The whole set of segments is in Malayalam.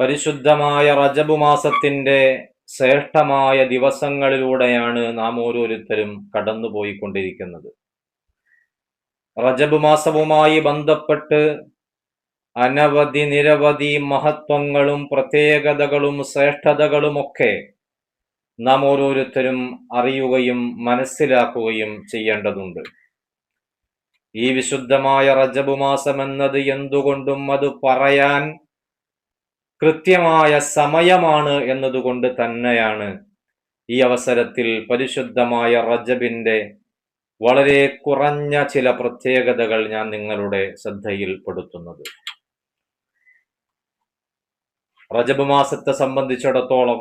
പരിശുദ്ധമായ റജബു മാസത്തിന്റെ ശ്രേഷ്ഠമായ ദിവസങ്ങളിലൂടെയാണ് നാം ഓരോരുത്തരും കടന്നുപോയിക്കൊണ്ടിരിക്കുന്നത്. റജബ് മാസവുമായി ബന്ധപ്പെട്ട് അനവധി നിരവധി മഹത്വങ്ങളും പ്രത്യേകതകളും ശ്രേഷ്ഠതകളുമൊക്കെ നാം ഓരോരുത്തരും അറിയുകയും മനസ്സിലാക്കുകയും ചെയ്യേണ്ടതുണ്ട്. ഈ വിശുദ്ധമായ റജബു മാസം എന്നത് എന്തുകൊണ്ടും അത് പറയാൻ കൃത്യമായ സമയമാണ് എന്നതുകൊണ്ട് തന്നെയാണ് ഈ അവസരത്തിൽ പരിശുദ്ധമായ റജബിന്റെ വളരെ കുറഞ്ഞ ചില പ്രത്യേകതകൾ ഞാൻ നിങ്ങളുടെ ശ്രദ്ധയിൽപ്പെടുത്തുന്നത് റജബ് മാസത്തെ സംബന്ധിച്ചിടത്തോളം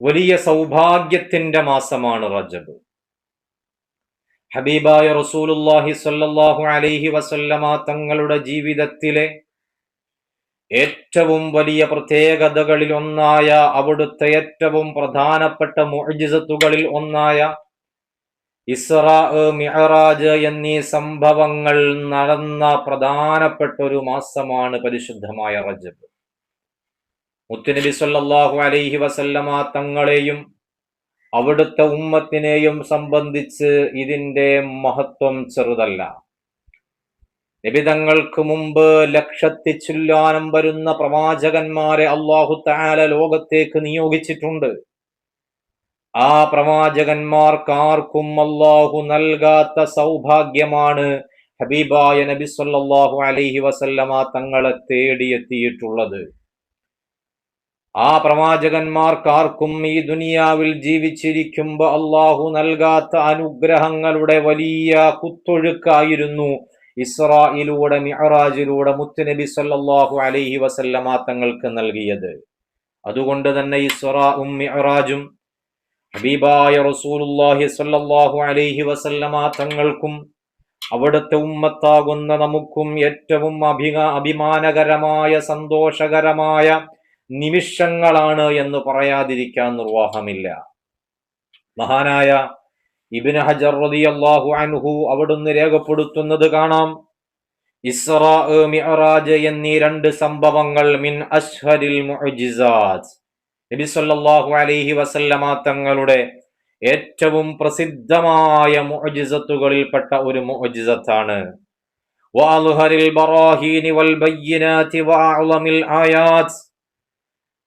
വലിയ സൗഭാഗ്യത്തിന്റെ മാസമാണ് റജബ്. ഹബീബായ റസൂലുല്ലാഹി സ്വല്ലല്ലാഹു അലൈഹി വസല്ലമ തങ്ങളുടെ ജീവിതത്തിലെ ഏറ്റവും വലിയ പ്രത്യേകതകളിൽ ഒന്നായ അവിടുത്തെ ഏറ്റവും പ്രധാനപ്പെട്ട മുഅ്ജിസത്തുകളിൽ ഒന്നായ ഇസ്രാ മിഹറാജ് എന്നീ സംഭവങ്ങൾ നടന്ന പ്രധാനപ്പെട്ട ഒരു മാസമാണ് പരിശുദ്ധമായ റജബ്. മുത്തുനബി സല്ലാഹു അലൈഹി വസല്ലമ തങ്ങളെയും അവിടുത്തെ ഉമ്മത്തിനെയും സംബന്ധിച്ച് ഇതിന്റെ മഹത്വം ചെറുതല്ല. നിബിതങ്ങൾക്ക് മുമ്പ് ലക്ഷത്തി ചുല്ലാനം വരുന്ന പ്രവാചകന്മാരെ അള്ളാഹു താല ലോകത്തേക്ക് നിയോഗിച്ചിട്ടുണ്ട്. ആ പ്രവാചകന്മാർക്കാർക്കും അള്ളാഹു നൽകാത്ത സൗഭാഗ്യമാണ് ഹബീബായ നബി സല്ലാഹു അലൈഹി വസല്ലമ തങ്ങളെ തേടിയെത്തിയിട്ടുള്ളത്. ആ പ്രവാചകന്മാർക്കാർക്കും ഈ ദുനിയാവിൽ ജീവിച്ചിരിക്കുമ്പോൾ അള്ളാഹു നൽകാത്ത അനുഗ്രഹങ്ങളുടെ വലിയ കുത്തൊഴുക്കായിരുന്നു ഇസ്രായിലൂടെ മിഹറാജിലൂടെ മുത്തുനബി സല്ലാഹു അലൈഹി വസല്ലമ തങ്ങൾക്ക് നൽകിയത്. അതുകൊണ്ട് തന്നെ ഇസ്രാഉം മിഹറാജും ഹബീബായ റസൂലുല്ലാഹി സല്ലാഹു അലൈഹി വസല്ലമ തങ്ങൾക്കും അവിടുത്തെ ഉമ്മത്താകുന്ന നമുക്കും ഏറ്റവും അഭിക അഭിമാനകരമായ സന്തോഷകരമായ നിമിഷങ്ങളാണ് എന്ന് പറയാതിരിക്കാൻ നിർവാഹമില്ല. മഹാനായ ഇബിന് ഹജർ റളിയല്ലാഹു അൻഹു അവിടുന്ന് രേഖപ്പെടുത്തുന്നത് കാണാം. ഇസ്രാ മിഅറാജ് എന്നീ രണ്ട് സംഭവങ്ങൾ മിൻ അഷ്ഹരിൽ മുഅ്ജിസാത്ത് നബി സല്ലല്ലാഹു അലൈഹി വസല്ലമ തങ്ങളുടെ ഏറ്റവും പ്രസിദ്ധമായ മുഅ്ജിസത്തുകളിൽപ്പെട്ട ഒരു മുഅ്ജിസത്താണ്. വഅൽഹരിൽ ബറാഹീനി വൽ ബയ്യനാതി വഅഅളമിൽ ആയാത്ത്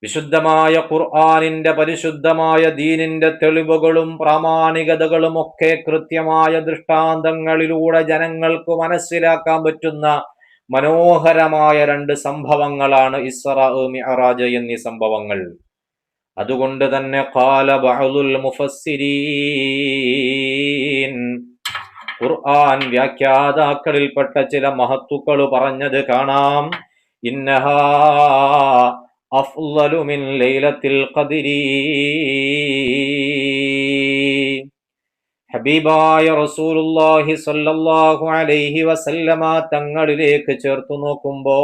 വിശുദ്ധമായ ഖുർആാനിന്റെ പരിശുദ്ധമായ ദീനിന്റെ തെളിവുകളും പ്രാമാണികതകളും ഒക്കെ കൃത്യമായ ദൃഷ്ടാന്തങ്ങളിലൂടെ ജനങ്ങൾക്ക് മനസ്സിലാക്കാൻ പറ്റുന്ന മനോഹരമായ രണ്ട് സംഭവങ്ങളാണ് ഇസ്ര മിഅറാജ് എന്നീ സംഭവങ്ങൾ. അതുകൊണ്ട് തന്നെ കാല ബഹുൽ മുഫസ്സിരീൻ. ഖുർആൻ വ്യാഖ്യാതാക്കളിൽപ്പെട്ട ചില മഹത്തുക്കൾ പറഞ്ഞത് കാണാം. ഇന്നഹാ അഫ്ളലു മിൻ ലൈലത്തിൽ ഖദ്രി. ഹബീബായ റസൂലുള്ളാഹി സ്വല്ലല്ലാഹു അലൈഹി വസല്ലമ തങ്ങളിലേക്ക് ചേർത്തു നോക്കുമ്പോ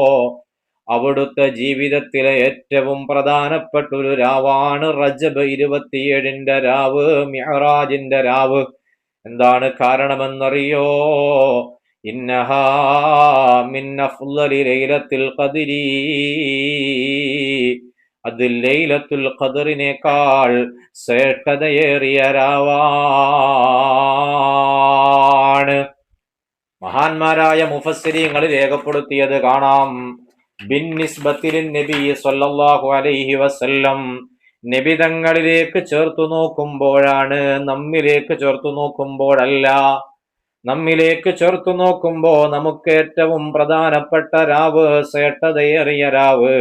അവിടുത്തെ ജീവിതത്തിലെ ഏറ്റവും പ്രധാനപ്പെട്ട ഒരു രാവാണ് റജബ് ഇരുപത്തിയേഴിന്റെ രാവ് മിഹറാജിന്റെ രാവ്. എന്താണ് കാരണമെന്നറിയോ? അത് ലൈലത്തുൽ ഖദറിനേക്കാൾ ശ്രേഷ്ഠതയേറിയ രാവാണ്. മഹാന്മാരായ മുഫസ്സിരിങ്ങൾ രേഖപ്പെടുത്തിയത് കാണാം. ബിൻ നിസ്ബത്തിലിൻ നബി സല്ലല്ലാഹു അലൈഹി വസല്ലം നിബിതങ്ങളിലേക്ക് ചേർത്തു നോക്കുമ്പോഴാണ് നമ്മിലേക്ക് ചേർത്തു നോക്കുമ്പോഴല്ല നമ്മിലേക്ക് ചേർത്തു നോക്കുമ്പോ നമുക്ക് ഏറ്റവും പ്രധാനപ്പെട്ട രാവ് സേട്ടതയേറിയ രാവ്.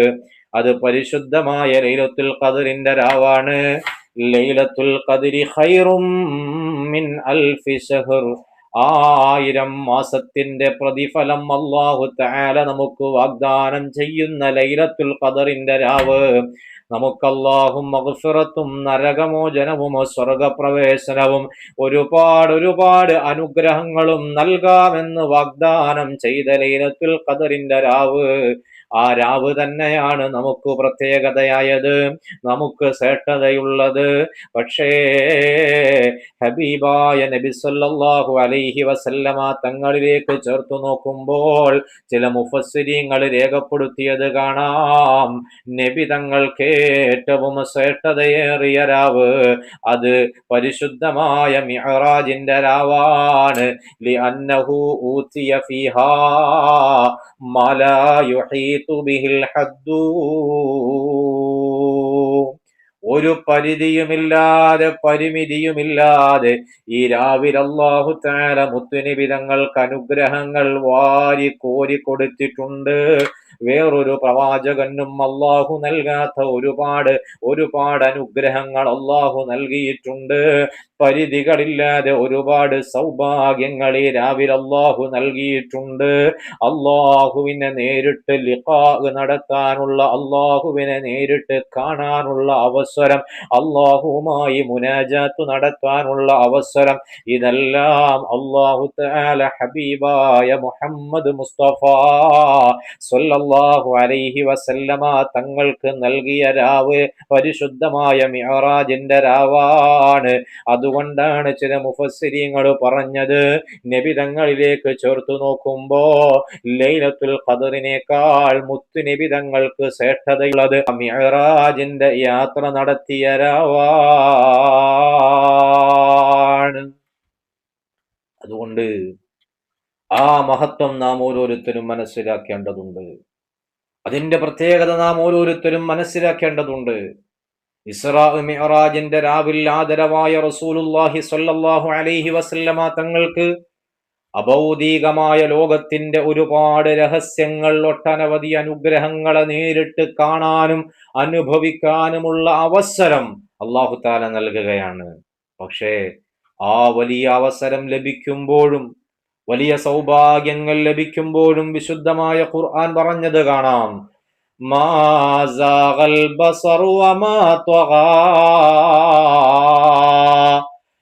അത് പരിശുദ്ധമായ ലൈലത്തുൽ ഖദറിന്റെ രാവാണ്. ലൈലത്തുൽ ഖദരി ഖൈറും മിൻ അൽഫി ആയിരം മാസത്തിന്റെ പ്രതിഫലം അള്ളാഹു തആല നമുക്ക് വാഗ്ദാനം ചെയ്യുന്ന ലൈലത്തുൽ ഖദറിന്റെ രാവ്. നമുക്ക് അള്ളാഹും മഗ്ഫിറത്തും നരകമോചനവും സ്വർഗപ്രവേശനവും ഒരുപാട് ഒരുപാട് അനുഗ്രഹങ്ങളും നൽകാമെന്ന് വാഗ്ദാനം ചെയ്ത ലൈലത്തുൽ ഖദറിന്റെ രാവ്. ആ രാവ് തന്നെയാണ് നമുക്ക് പ്രത്യേകതയായത് നമുക്ക് ശ്രേഷ്ഠതയുള്ളത്. പക്ഷേ ഹബീബായ നബി സല്ലല്ലാഹു അലൈഹി വസല്ലമ തങ്ങളിലേക്ക് ചേർത്തു നോക്കുമ്പോൾ ചില മുഫസ്സിരിങ്ങൾ രേഖപ്പെടുത്തിയത് കാണാം. നബി തങ്ങൾക്ക് ഏറ്റവും ശ്രേഷ്ഠതയേറിയ രാവ് അത് പരിശുദ്ധമായ മിഹറാജിന്റെ രാവാണ്. ലി അന്നഹു ഊത്തിയ ഫിഹാ മല യുഹീതു ബിഹിൽ ഹദ്ദൂ. ഒരു പരിധിയുമില്ലാതെ പരിമിതിയുമില്ലാതെ ഈ രാവിലെ അള്ളാഹു താര മുത്തുനിബിതങ്ങൾക്ക് അനുഗ്രഹങ്ങൾ വാരി കോരി കൊടുത്തിട്ടുണ്ട്. വേറൊരു പ്രവാചകനും അള്ളാഹു നൽകാത്ത ഒരുപാട് ഒരുപാട് അനുഗ്രഹങ്ങൾ അള്ളാഹു നൽകിയിട്ടുണ്ട്. പരിധികളില്ലാതെ ഒരുപാട് സൗഭാഗ്യങ്ങൾ ഈ രാവിലെ അള്ളാഹു നൽകിയിട്ടുണ്ട്. അള്ളാഹുവിനെ നേരിട്ട് ലിഖാ നടത്താനുള്ള അള്ളാഹുവിനെ നേരിട്ട് കാണാനുള്ള അവസരം അള്ളാഹുവുമായി മുനാജാത്ത് നടത്താനുള്ള അവസരം ഇതെല്ലാം അള്ളാഹു ഹബീബായ മുഹമ്മദ് മുസ്തഫ സല്ലല്ലാഹു അലൈഹി വസല്ലമ തങ്ങൾക്ക് നൽകിയ രാവ് പരിശുദ്ധമായ മിഹറാജിന്റെ രാവാണ്. അതുകൊണ്ടാണ് ചില മുഫസ്സിരിങ്ങൾ പറഞ്ഞത് നബിതങ്ങളിലേക്ക് ചേർത്തു നോക്കുമ്പോ ലൈലത്തുൽ ഖദറിനേക്കാൾ മുത്തു നബിതങ്ങൾക്ക് ശ്രേഷ്ഠതയുള്ളത് മിഹറാജിന്റെ യാത്ര നടത്തിയ രാവാണ്. അതുകൊണ്ട് ആ മഹത്വം നാം ഓരോരുത്തരും മനസ്സിലാക്കേണ്ടതുണ്ട്. അതിന്റെ പ്രത്യേകത നാം ഓരോരുത്തരും മനസ്സിലാക്കേണ്ടതുണ്ട്. ഇസ്രാ മിഹറാജിന്റെ രാവിൽ ആദരവായ റസൂലുല്ലാഹി സ്വല്ലല്ലാഹു അലൈഹി വസല്ലമ തങ്ങൾക്ക് അഭൗതികമായ ലോകത്തിന്റെ ഒരുപാട് രഹസ്യങ്ങൾ ഒട്ടനവധി അനുഗ്രഹങ്ങളെ നേരിട്ട് കാണാനും അനുഭവിക്കാനുമുള്ള അവസരം അള്ളാഹു താല നൽകുകയാണ്. പക്ഷേ ആ വലിയ അവസരം ലഭിക്കുമ്പോഴും വലിയ സൗഭാഗ്യങ്ങൾ ലഭിക്കുമ്പോഴും വിശുദ്ധമായ ഖുർആൻ പറഞ്ഞത് കാണാം മാ സാഗൽ ബസറു വമാ ത്വഗാ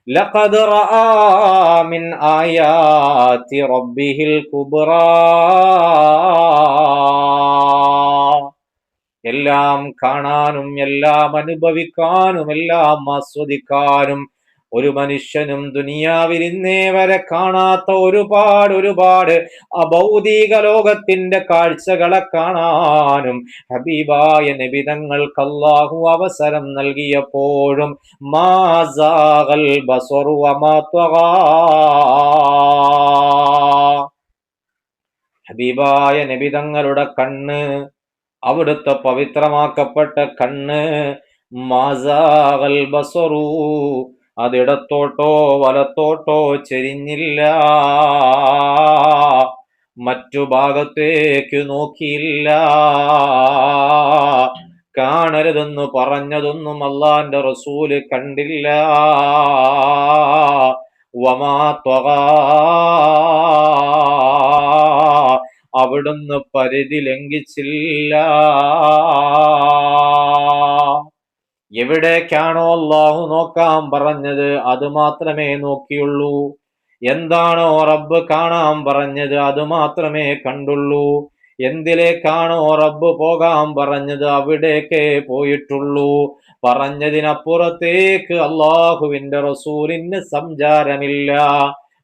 لقد رأى من آيات ربه الكبرى എല്ലാം കാണാനും എല്ലാം അനുഭവിക്കാനും എല്ലാം ആസ്വദിക്കാനും ഒരു മനുഷ്യനും ദുനിയാവിൽ ഇന്നേ വരെ കാണാത്ത ഒരുപാട് ഒരുപാട് അഭൗതിക ലോകത്തിന്റെ കാഴ്ചകളെ കാണാനും ഹബീബായ നബിതങ്ങൾക്ക് അല്ലാഹു അവസരം നൽകിയപ്പോഴും മാസാകൽ ഹബീബായ നബിതങ്ങളുടെ കണ്ണ് അവിടുത്തെ പവിത്രമാക്കപ്പെട്ട കണ്ണ് മാസാകൽ ബസറു അതിടത്തോട്ടോ വലത്തോട്ടോ ചെരിഞ്ഞില്ല. മറ്റു ഭാഗത്തേക്ക് നോക്കിയില്ല. കാണരുതെന്ന് പറഞ്ഞതൊന്നും അള്ളാന്റെ റസൂൽ കണ്ടില്ല. വമാ. അവിടുന്ന് പരിധി ലംഘിച്ചില്ല. എവിടേക്കാണോ അള്ളാഹു നോക്കാൻ പറഞ്ഞത് അത് മാത്രമേ നോക്കിയുള്ളൂ. എന്താണോ റബ്ബ് കാണാൻ പറഞ്ഞത് അത് മാത്രമേ കണ്ടുള്ളൂ. എന്തിലേക്കാണോ റബ്ബ് പോകാൻ പറഞ്ഞത് അവിടേക്കേ പോയിട്ടുള്ളൂ. പറഞ്ഞതിനപ്പുറത്തേക്ക് അള്ളാഹുവിന്റെ റസൂലിന് സഞ്ചാരമില്ല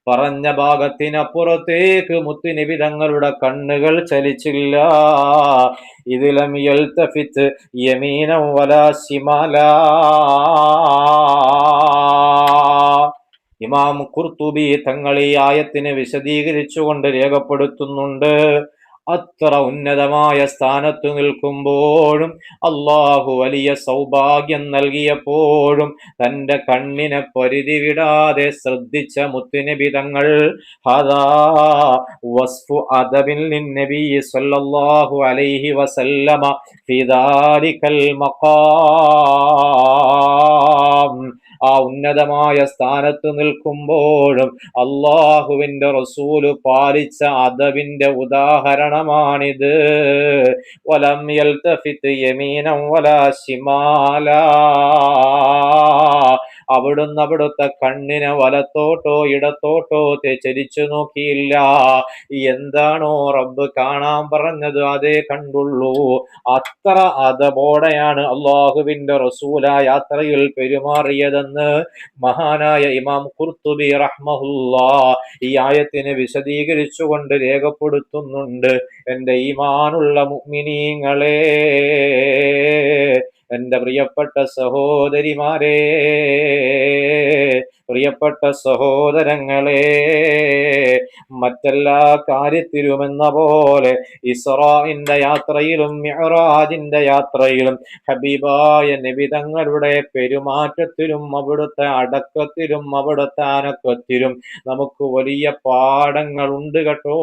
പറഞ്ഞ ഭാഗത്തിനപ്പുറത്തേക്ക് മുത്തിന് വിധങ്ങളുടെ കണ്ണുകൾ ചലിച്ചില്ല. ഇതിലം യൽത്തഫിത്ത് യമീനം വലാസിമാല ഇമാം കുർത്തുബി തങ്ങൾ ഈ ആയത്തിനെ വിശദീകരിച്ചുകൊണ്ട് രേഖപ്പെടുത്തുന്നുണ്ട്. അത്ര ഉന്നതമായ സ്ഥാനത്ത് നിൽക്കുമ്പോഴും അള്ളാഹു വലിയ സൗഭാഗ്യം നൽകിയപ്പോഴും തന്റെ കണ്ണിനെ പരിധി വിടാതെ ശ്രദ്ധിച്ച മുത്തുനബി തങ്ങൾ ഹദാ വസ്ഫു അദബിൻ ലിന്നബി സല്ലല്ലാഹു അലൈഹി വസല്ലമ മഖാം. ആ ഉന്നതമായ സ്ഥാനത്ത് നിൽക്കുമ്പോഴും അള്ളാഹുവിന്റെ റസൂൽ പാലിച്ച അദബിന്റെ ഉദാഹരണമാണിത് വലം യൽതഫിത്ത് യമീനം വലാ ശിമാല. അവിടുന്ന് അവിടുത്തെ കണ്ണിനെ വലത്തോട്ടോ ഇടത്തോട്ടോ തെച്ചരിച്ചു നോക്കിയില്ല. എന്താണോ റബ്ബ് കാണാൻ പറഞ്ഞത് അതേ കണ്ടുള്ളൂ. അത്ര അതബോടെയാണ് അള്ളാഹുവിന്റെ റസൂല യാത്രയിൽ പെരുമാറിയതെന്ന് മഹാനായ ഇമാം കുർത്തുബി റഹ്മഹുല്ല ഈ ആയത്തിനെ വിശദീകരിച്ചുകൊണ്ട് രേഖപ്പെടുത്തുന്നുണ്ട്. എന്റെ ഈമാനുള്ള മുഅ്മിനീങ്ങളെ എന്റെ പ്രിയപ്പെട്ട സഹോദരിമാരെ പ്രിയപ്പെട്ട സഹോദരങ്ങളെ മറ്റെല്ലാ കാര്യത്തിലും എന്ന പോലെ ഇസ്രാഇന്റെ യാത്രയിലും മിഅ്റാജിന്റെ യാത്രയിലും ഹബീബായ നബിതങ്ങളുടെ പെരുമാറ്റത്തിലും അവിടുത്തെ അടക്കത്തിലും അവിടുത്തെ അനക്കത്തിലും നമുക്ക് വലിയ പാഠങ്ങളുണ്ട് കേട്ടോ.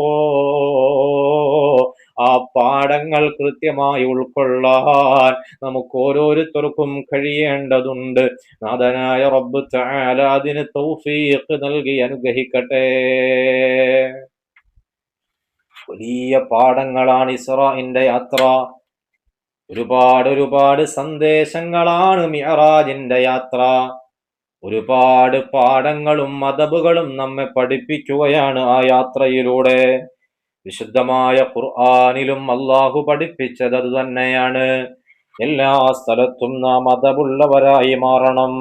ആ പാഠങ്ങൾ കൃത്യമായി ഉൾക്കൊള്ളാൻ നമുക്ക് ഓരോരുത്തർക്കും കഴിയേണ്ടതുണ്ട്. നാഥനായ റബ്ബ് തആല അതിന് തൗഫീഖ് നൽകി അനുഗ്രഹിക്കട്ടെ. വലിയ പാഠങ്ങളാണ് ഇസ്രാഇന്റെ യാത്ര. ഒരുപാട് ഒരുപാട് സന്ദേശങ്ങളാണ് മിയറാജിന്റെ യാത്ര. ഒരുപാട് പാഠങ്ങളും മതബുകളും നമ്മെ പഠിപ്പിക്കുകയാണ് ആ യാത്രയിലൂടെ. വിശുദ്ധമായ ഖുർആാനിലും അള്ളാഹു പഠിപ്പിച്ചത് അത് തന്നെയാണ്. എല്ലാ സ്ഥലത്തും നാം അതവുള്ളവരായി മാറണം.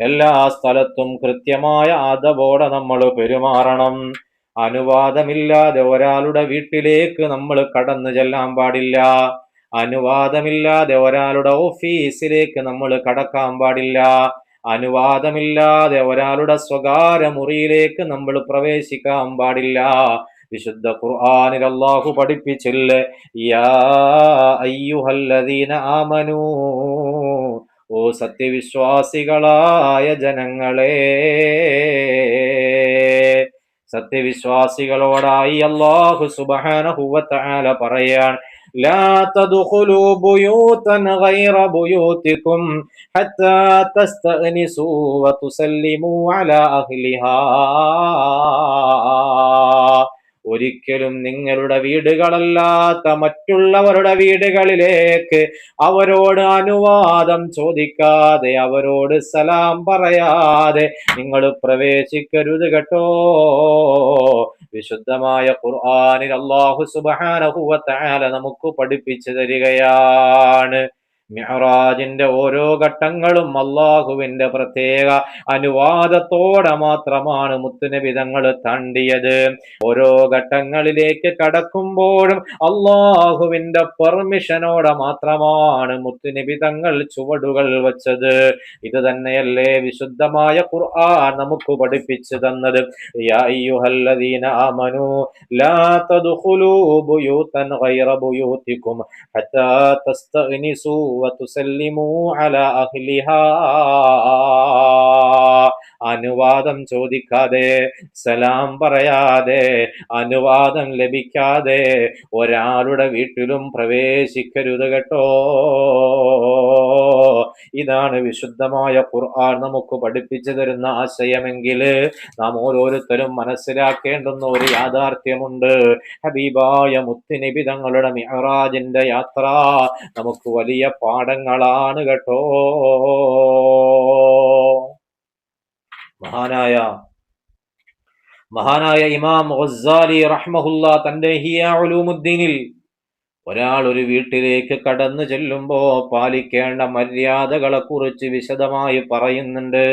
എല്ലാ സ്ഥലത്തും കൃത്യമായ അതവോടെ നമ്മൾ പെരുമാറണം. അനുവാദമില്ലാതെ ഒരാളുടെ വീട്ടിലേക്ക് നമ്മൾ കടന്നു ചെല്ലാൻ പാടില്ല. അനുവാദമില്ലാതെ ഒരാളുടെ ഓഫീസിലേക്ക് നമ്മൾ കടക്കാൻ പാടില്ല. അനുവാദമില്ലാതെ ഒരാളുടെ സ്വകാര്യ മുറിയിലേക്ക് നമ്മൾ പ്രവേശിക്കാൻ പാടില്ല. വിശുദ്ധ ഖുർആനിൽ അല്ലാഹു പഠിപ്പിച്ചില്ലേ യാ അയ്യുഹല്ലദീന ആമനൂ ഓ സത്യവിശ്വാസികളായ ജനങ്ങളെ സത്യവിശ്വാസികളോടായി അല്ലാഹു സുബ്ഹാനഹു വ തആല പറയാൻ لا تدخلوا بيوتا غير بيوتكم حتى تستأنسوا وتسلموا على أهلها ഒരിക്കലും നിങ്ങളുടെ വീടുകളല്ലാത്ത മറ്റുള്ളവരുടെ വീടുകളിലേക്ക് അവരോട് അനുവാദം ചോദിക്കാതെ അവരോട് സലാം പറയാതെ നിങ്ങൾ പ്രവേശിക്കരുത് കേട്ടോ. വിശുദ്ധമായ ഖുർആാനിൽ അള്ളാഹു സുബ്ഹാനഹു വ നമുക്ക് പഠിപ്പിച്ചു തരികയാണ്. മിഅ്റാജിന്റെ ഓരോ ഘട്ടങ്ങളും അള്ളാഹുവിന്റെ പ്രത്യേക അനുവാദത്തോടെ മാത്രമാണ് മുത്തുനബി തങ്ങൾ തണ്ടിയത്. ഓരോ ഘട്ടങ്ങളിലേക്ക് കടക്കുമ്പോഴും അള്ളാഹുവിന്റെ പെർമിഷനോടെ മാത്രമാണ് മുത്തുനബി തങ്ങൾ ചുവടുകൾ വച്ചത്. ഇത് തന്നെയല്ലേ വിശുദ്ധമായ ഖുർആൻ നമുക്ക് പഠിപ്പിച്ചു തന്നത്. ആമനൂ ലാ ബുയൂതൻ ഗൈറ ബുയൂതികും ഹത്താ തസ്തഗ്നിസൂ അല അനുവാദം ചോദിക്കാതെ സലാം പറയാതെ അനുവാദം ലഭിക്കാതെ ഒരാളുടെ വീട്ടിലും പ്രവേശിക്കരുത് കേട്ടോ. ഇതാണ് വിശുദ്ധമായ ഖുർആൻ നമുക്ക് പഠിപ്പിച്ചു തരുന്ന ആശയമെങ്കിൽ നാം ഓരോരുത്തരും മനസ്സിലാക്കേണ്ടുന്ന ഒരു യാഥാർത്ഥ്യമുണ്ട്. ഹബീബായ മുത്തിനിബിതങ്ങളുടെ മിഹറാജിന്റെ യാത്ര നമുക്ക് വലിയ പാഠങ്ങളാണ് കേട്ടോ. മഹാനായ മഹാനായ ഇമാം ഗസ്സാലി റഹ്മഹുല്ല തന്റെ ഹിയാമുദ്ദീനിൽ ഒരാൾ ഒരു വീട്ടിലേക്ക് കടന്നു ചെല്ലുമ്പോ പാലിക്കേണ്ട മര്യാദകളെ കുറിച്ച് വിശദമായി പറയുന്നുണ്ട്.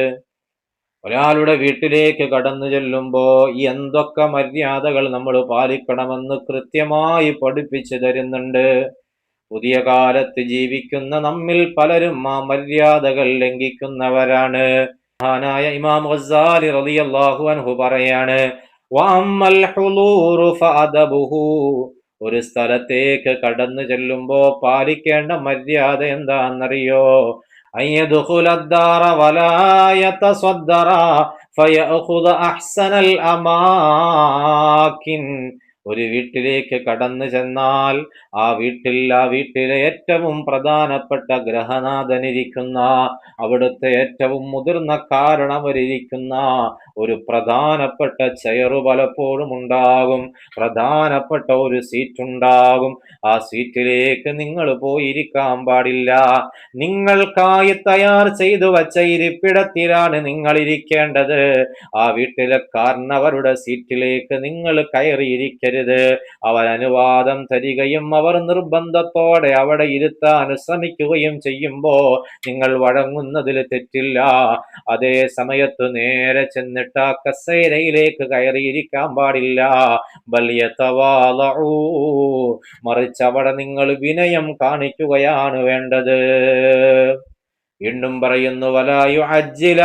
ഒരാളുടെ വീട്ടിലേക്ക് കടന്നു ചെല്ലുമ്പോ എന്തൊക്കെ മര്യാദകൾ നമ്മൾ പാലിക്കണമെന്ന് കൃത്യമായി പഠിപ്പിച്ചു തരുന്നുണ്ട്. പുതിയ കാലത്ത് ജീവിക്കുന്ന നമ്മിൽ പലരും ആ മര്യാദകൾ ലംഘിക്കുന്നവരാണ്. മഹാനായ ഇമാം ഗസ്സാലി റളിയല്ലാഹു അൻഹു പറയാണ് വഅമ്മൽ ഹുലൂറു ഫഅദബുഹു. ഒരു സ്ഥലത്തേക്ക് കടന്നു ചെല്ലുമ്പോ പാലിക്കേണ്ട മര്യാദ എന്താണെന്നറിയോ? ഫയഅഖുദ അഹ്സനൽ അമാകിൻ ഒരു വീട്ടിലേക്ക് കടന്നു ചെന്നാൽ ആ വീട്ടിൽ ആ വീട്ടിലെ ഏറ്റവും പ്രധാനപ്പെട്ട ഗ്രഹനാഥനിരിക്കുന്ന അവിടുത്തെ ഏറ്റവും മുതിർന്ന കാരണവരിരിക്കുന്ന ഒരു പ്രധാനപ്പെട്ട ചെയറു പലപ്പോഴും ഉണ്ടാകും. പ്രധാനപ്പെട്ട ഒരു സീറ്റുണ്ടാകും. ആ സീറ്റിലേക്ക് നിങ്ങൾ പോയിരിക്കാൻ പാടില്ല. നിങ്ങൾക്കായി തയ്യാർ ചെയ്തു വച്ച ഇരിപ്പിടത്തിലാണ് നിങ്ങൾ ഇരിക്കേണ്ടത് ആ വീട്ടിലെ കാരണവരുടെ സീറ്റിലേക്ക് നിങ്ങൾ കയറിയിരിക്കരുത്. അവർ അനുവാദം തരികയും അവർ നിർബന്ധത്തോടെ അവിടെ ഇരുത്താൻ ശ്രമിക്കുകയും ചെയ്യുമ്പോ നിങ്ങൾ വഴങ്ങുന്നതിൽ തെറ്റില്ല. അതേ സമയത്തു നേരെ ചെന്നിട്ട് ആ കസേരയിലേക്ക് കയറിയിരിക്കാൻ പാടില്ല. വലിയ മറിച്ച് അവിടെ നിങ്ങൾ വിനയം കാണിക്കുകയാണ് വേണ്ടത്. വീണ്ടും പറയുന്നു വലായു അജ്ജില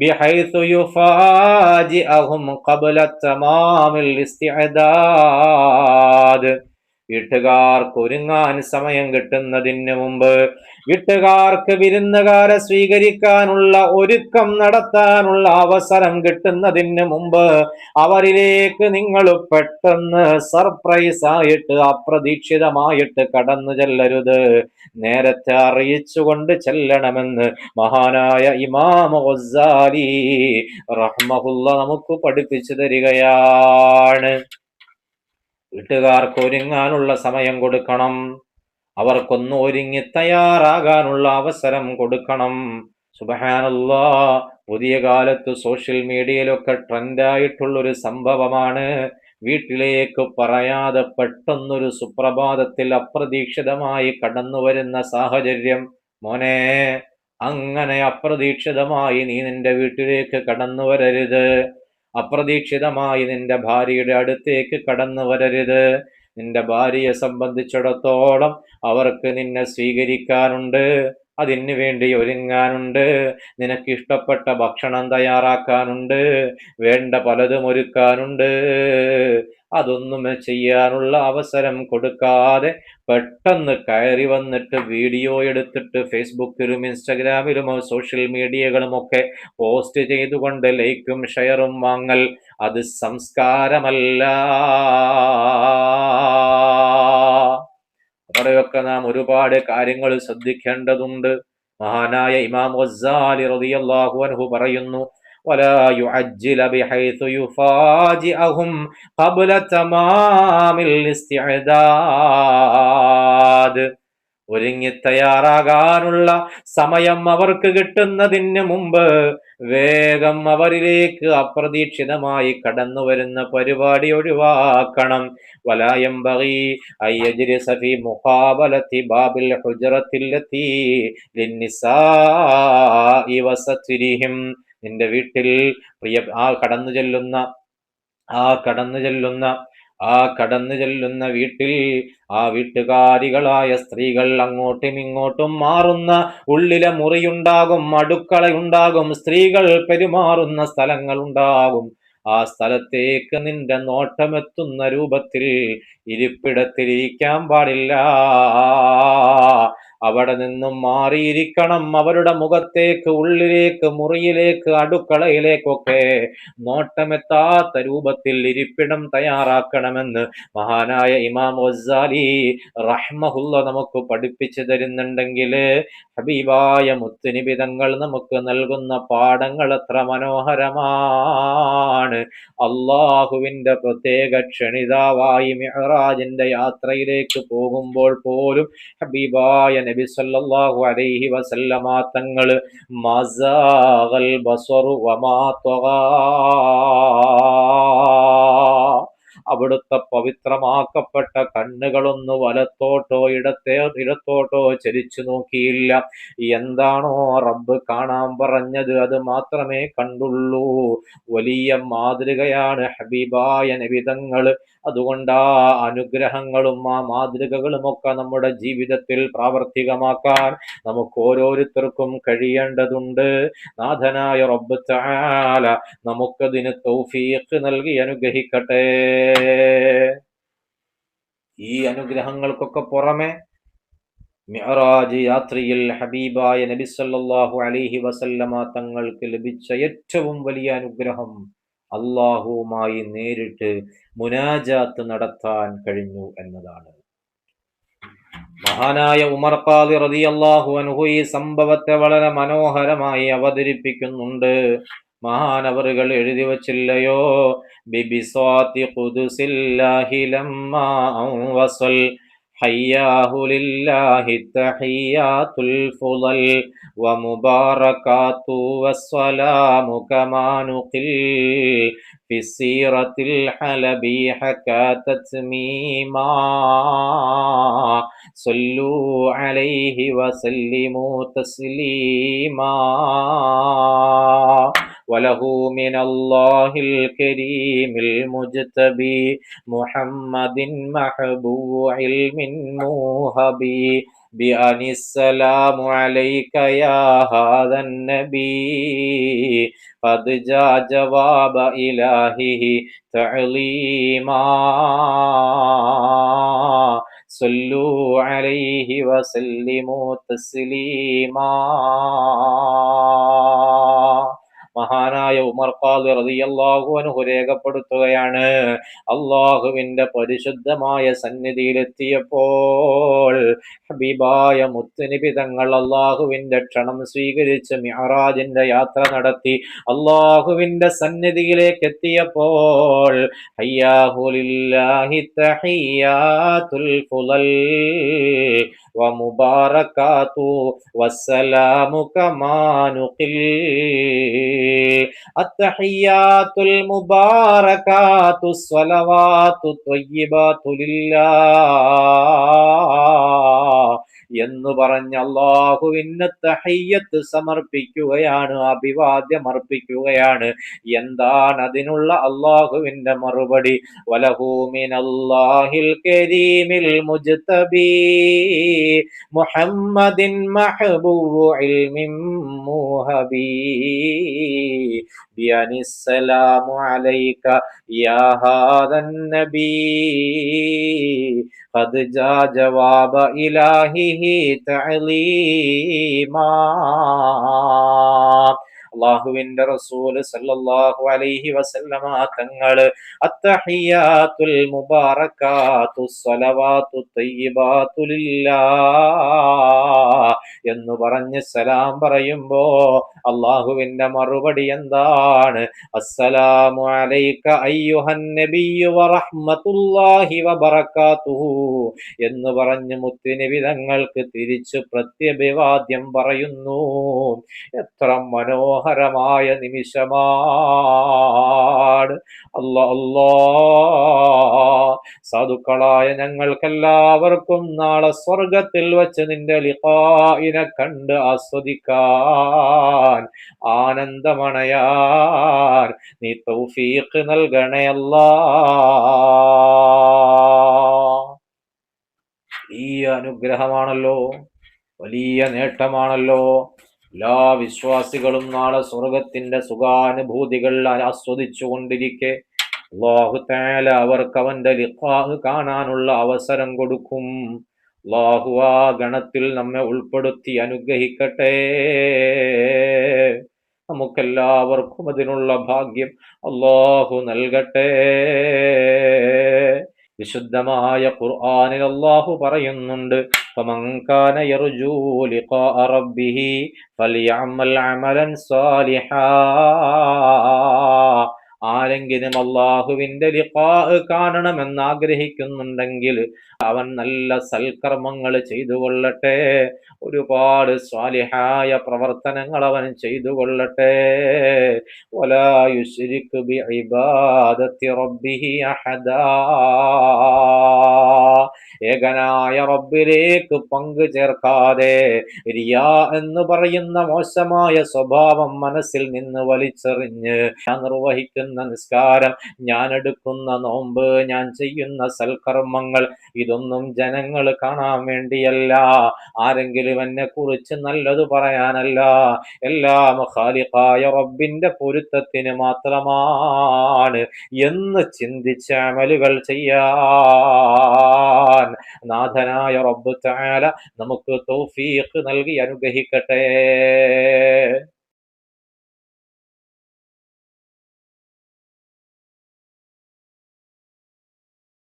ബിഹൈസു യുഫാജിഅഹും ഖബ്ല തമാമിൽ വീട്ടുകാർക്ക് ഒരുങ്ങാൻ സമയം കിട്ടുന്നതിന് മുമ്പ് വീട്ടുകാർക്ക് വിരുന്നുകാരെ സ്വീകരിക്കാനുള്ള ഒരുക്കം നടത്താനുള്ള അവസരം കിട്ടുന്നതിന് മുമ്പ് അവരിലേക്ക് നിങ്ങൾ പെട്ടെന്ന് സർപ്രൈസ് ആയിട്ട് അപ്രതീക്ഷിതമായിട്ട് കടന്നു ചെല്ലരുത്. നേരത്തെ അറിയിച്ചുകൊണ്ട് ചെല്ലണമെന്ന് മഹാനായ ഇമാം റഹ്മഹുല്ല നമുക്ക് പഠിപ്പിച്ചു തരികയാണ്. വീട്ടുകാർക്ക് ഒരുങ്ങാനുള്ള സമയം കൊടുക്കണം. അവർക്കൊന്ന് ഒരുങ്ങി തയ്യാറാകാനുള്ള അവസരം കൊടുക്കണം. സുബഹാനല്ലാ പുതിയ കാലത്ത് സോഷ്യൽ മീഡിയയിലൊക്കെ ട്രെൻഡായിട്ടുള്ളൊരു സംഭവമാണ്. വീട്ടിലേക്ക് പറയാതെ പെട്ടെന്നൊരു സുപ്രഭാതത്തിൽ അപ്രതീക്ഷിതമായി കടന്നു വരുന്ന സാഹചര്യം. മോനെ അങ്ങനെ അപ്രതീക്ഷിതമായി നീ നിന്റെ വീട്ടിലേക്ക് കടന്നു വരരുത്. അപ്രതീക്ഷിതമായി നിന്റെ ഭാര്യയുടെ അടുത്തേക്ക് കടന്നു വരരുത്. നിന്റെ ഭാര്യയെ സംബന്ധിച്ചിടത്തോളം അവർക്ക് നിന്നെ സ്വീകരിക്കാനുണ്ട്. അതിന് വേണ്ടി ഒരുങ്ങാനുണ്ട്. നിനക്ക് ഇഷ്ടപ്പെട്ട ഭക്ഷണം തയ്യാറാക്കാനുണ്ട്. വേണ്ട പലതും ഒരുക്കാനുണ്ട്. അതൊന്നും ചെയ്യാനുള്ള അവസരം കൊടുക്കാതെ പെട്ടെന്ന് കയറി വന്നിട്ട് വീഡിയോ എടുത്തിട്ട് ഫേസ്ബുക്കിലും ഇൻസ്റ്റഗ്രാമിലും സോഷ്യൽ മീഡിയകളും ഒക്കെ പോസ്റ്റ് ചെയ്തുകൊണ്ട് ലൈക്കും ഷെയറും വാങ്ങൽ അത് സംസ്കാരമല്ല. അവിടെയൊക്കെ നാം ഒരുപാട് കാര്യങ്ങൾ ശ്രദ്ധിക്കേണ്ടതുണ്ട്. മഹാനായ ഇമാം വസാലി റളിയല്ലാഹു അൻഹു പറയുന്നു ولا يعجل بحيث يفاجئهم قبل تمام الاستعداد ഒരുങ്ങി തയ്യാറാകാനുള്ള സമയം അവർക്ക് കിട്ടുന്നതിന് മുമ്പ് വേഗം അവരിലേക്ക് അപ്രതീക്ഷിതമായി കടന്നു വരുന്ന പരിപാടി ഒഴിവാക്കണം വലായം ബഗി അയ്യജ്ലിസ ഫീ മുഖാബലത്തി ബാബിൽ ഹുജ്റത്തില്ലത്തി ലിന്നിസാഇ വസത്രിഹിം നിന്റെ വീട്ടിൽ പ്രിയ ആ കടന്നു ചെല്ലുന്ന ആ കടന്നു ചെല്ലുന്ന ആ കടന്നു ചെല്ലുന്ന വീട്ടിൽ ആ വീട്ടുകാരികളായ സ്ത്രീകൾ അങ്ങോട്ടും ഇങ്ങോട്ടും മാറുന്ന ഉള്ളിലെ മുറിയുണ്ടാകും അടുക്കളയുണ്ടാകും സ്ത്രീകൾ പെരുമാറുന്ന സ്ഥലങ്ങളുണ്ടാകും. ആ സ്ഥലത്തേക്ക് നിന്റെ നോട്ടമെത്തുന്ന രൂപത്തിൽ ഇരിപ്പിടത്തിരിക്കാൻ പാടില്ല. അവിടെ നിന്നും മാറിയിരിക്കണം അവരുടെ മുഖത്തേക്ക് ഉള്ളിലേക്ക് മുറിയിലേക്ക് അടുക്കളയിലേക്കൊക്കെ. നോട്ടമെത്താത്ത രൂപത്തിൽ ഇരിപ്പിടം തയ്യാറാക്കണമെന്ന് മഹാനായ ഇമാം വസാലി റഹ്മഹുല്ല നമുക്ക് പഠിപ്പിച്ചു തരുന്നുണ്ടെങ്കിൽ ഹബീബായ മുത്തുനിബിതങ്ങൾ നമുക്ക് നൽകുന്ന പാഠങ്ങൾ എത്ര മനോഹരമാണ്. അള്ളാഹുവിന്റെ പ്രത്യേക ക്ഷണിതാവായി മെഹറാജിന്റെ യാത്രയിലേക്ക് പോകുമ്പോൾ പോലും ഹബീബായ നബി സല്ലല്ലാഹു അലൈഹി വസല്ലമ തങ്ങൾ മസാഗൽ ബസറു വമാ അവിടുത്തെ പവിത്രമാക്കപ്പെട്ട കണ്ണുകളൊന്ന് വലത്തോട്ടോ ഇടത്തേ ഇടത്തോട്ടോ ചരിച്ചു നോക്കിയില്ല. എന്താണോ റബ്ബ് കാണാൻ പറഞ്ഞത് അത് മാത്രമേ കണ്ടുള്ളൂ. വലിയ മാതൃകയാണ് ഹബീബായ നബിതങ്ങൾ അതുകൊണ്ട് അനുഗ്രഹങ്ങളും ആ മാതൃകകളും ഒക്കെ നമ്മുടെ ജീവിതത്തിൽ പ്രാവർത്തികമാക്കാൻ നമുക്ക് ഓരോരുത്തർക്കും കഴിയേണ്ടതുണ്ട്. നാഥനായ റബ്ബ് ചാല നമുക്കതിന് തൗഫീഖ് നൽകി അനുഗ്രഹിക്കട്ടെ. ഈ അനുഗ്രഹങ്ങൾക്കൊക്കെ പുറമെ മിഅറാജ് യാത്രയിൽ ഹബീബായ നബി സല്ലല്ലാഹു അലൈഹി വസല്ലമ തങ്ങൾക്ക് ലഭിച്ച ഏറ്റവും വലിയ അനുഗ്രഹം അള്ളാഹുവുമായി നേരിട്ട് മുനാജാത്ത് നടത്താൻ കഴിഞ്ഞു എന്നതാണ്. മഹാനായ ഉമർ ഖാദി അള്ളാഹു അനുഹു ഈ സംഭവത്തെ വളരെ മനോഹരമായി അവതരിപ്പിക്കുന്നുണ്ട്. മഹാനവറുകൾ എഴുതി വച്ചില്ലയോ? ബിബിസ്വാതി حياه لله التحيات الفضل ومباركات والسلام كما نقل في السيرة الحلبي حكى تتميما. صلوا عليه وسلموا تسليما. وله من الله الكريم المجتبي محمد محبوب علم موهبي بأن السلام عليك يا هذا النبي قد جاء جواب إلهه تعليما صلوا عليه وسلموا تسليما മഹാനായ ഉമർ ഖാദി റളിയല്ലാഹു അൻഹു രേഖപ്പെടുത്തുകയാണ് അള്ളാഹുവിന്റെ പരിശുദ്ധമായ സന്നിധിയിലെത്തിയപ്പോൾ ഹബീബായ മുത്തുനബി തങ്ങൾ അള്ളാഹുവിന്റെ ക്ഷണം സ്വീകരിച്ച് മിഹറാജിന്റെ യാത്ര നടത്തി അള്ളാഹുവിന്റെ സന്നിധിയിലേക്ക് എത്തിയപ്പോൾ ഹയ്യാഹുലില്ലാഹി തഹിയാത്തുൽ ഫുളൽ ومباركات والسلام كما نقل അത്തഹിയാത്തുൽ മുബാറകാത്തു സ്വലവാത്തു ത്വയ്യിബാത്തു ലില്ലാ എന്ന് പറഞ്ഞ് അള്ളാഹുവിന് തഹയ്യത്ത് സമർപ്പിക്കുകയാണ് അഭിവാദ്യം അർപ്പിക്കുകയാണ്. എന്താണ് അതിനുള്ള അള്ളാഹുവിന്റെ മറുപടി? വലഹൂമിൻ അള്ളാഹിൽ കരീമിൽ മുജ്തബി മുഹമ്മദിൻ മഹബൂ ഇൽമിൻ بأن السلام عليك يا هذا النبي. قد جاء جواب إلهه تعليما. അള്ളാഹുവിന്റെ റസൂൽ സല്ലല്ലാഹു അലൈഹി വസല്ലമ തങ്ങൾ അത്തഹിയാത്തുൽ മുബാറകാത്തു സ്വലവാത്തു തയ്യിബാത്തു എന്ന് പറഞ്ഞ് സലാം പറയുമ്പോ അള്ളാഹുവിന്റെ മറുപടി എന്താണ്? അസ്സലാമു അലൈക അയ്യുഹൻ നബിയ്യു വറഹ്മത്തുള്ളാഹി വബറകാതുഹു എന്ന് പറഞ്ഞ് മുത്തുനബി തങ്ങൾക്ക് തിരിച്ചു പ്രത്യഭിവാദ്യം പറയുന്നു. എത്ര മനോഹരമായ നിമിഷമാണ്. അല്ല അല്ലാ. സാധുക്കളായ ഞങ്ങൾക്കെല്ലാവർക്കും നാളെ സ്വർഗത്തിൽ വച്ച് നിന്റെ ലിഖായിനെ കണ്ട് ആസ്വദിക്കാൻ ആനന്ദമണയാൻ. നീ തൗഫീഖ് നൽകണയല്ല ഈ അനുഗ്രഹമാണല്ലോ. വലിയ നേട്ടമാണല്ലോ. എല്ലാ വിശ്വാസികളും നാളെ സ്വർഗത്തിന്റെ സുഖാനുഭൂതികൾ ആസ്വദിച്ചു കൊണ്ടിരിക്കെ അള്ളാഹു അവർക്ക് അവന്റെ ലിഖാഹ് കാണാനുള്ള അവസരം കൊടുക്കും. അള്ളാഹു ആ ഗണത്തിൽ നമ്മെ ഉൾപ്പെടുത്തി അനുഗ്രഹിക്കട്ടെ. നമുക്കെല്ലാവർക്കും അതിനുള്ള ഭാഗ്യം അള്ളാഹു നൽകട്ടെ. വിശുദ്ധമായ ഖുർആാനിൽ അള്ളാഹു പറയുന്നുണ്ട് ഫലിയഅമൽ അമലൻ സാലിഹാ. ആരെങ്കിലും അള്ളാഹുവിന്റെ കാണണമെന്ന് ആഗ്രഹിക്കുന്നുണ്ടെങ്കിൽ അവൻ നല്ല സൽക്കർമ്മങ്ങൾ ചെയ്തു കൊള്ളട്ടെ ഒരുപാട് സ്വാലിഹായ പ്രവർത്തനങ്ങൾ അവൻ ചെയ്തു കൊള്ളട്ടെ ഒലായുശിരിക്ക് ബി റബ്ബിഹി അഹദാ. ഏകനായ റബ്ബിലേക്ക് പങ്കു ചേർക്കാതെ റിയാ എന്ന് പറയുന്ന മോശമായ സ്വഭാവം മനസ്സിൽ നിന്ന് വലിച്ചെറിഞ്ഞ് ഞാൻ നിർവഹിക്കുന്ന നിസ്കാരം ഞാൻ എടുക്കുന്ന നോമ്പ് ഞാൻ ചെയ്യുന്ന സൽക്കർമ്മങ്ങൾ ഇതൊന്നും ജനങ്ങൾ കാണാൻ വേണ്ടിയല്ല. ആരെങ്കിലും എന്നെ കുറിച്ച് നല്ലത് പറയാനല്ല. എല്ലാം ഖാലിഖായ റബ്ബിന്റെ പൊരുത്തത്തിന് മാത്രമാണ് എന്ന് ചിന്തിച്ച അമലുകൾ ചെയ്യാൻ നാഥനായ റബ്ബ് തആല നമുക്ക് തൗഫീഖ് നൽകി അനുഗ്രഹിക്കട്ടെ.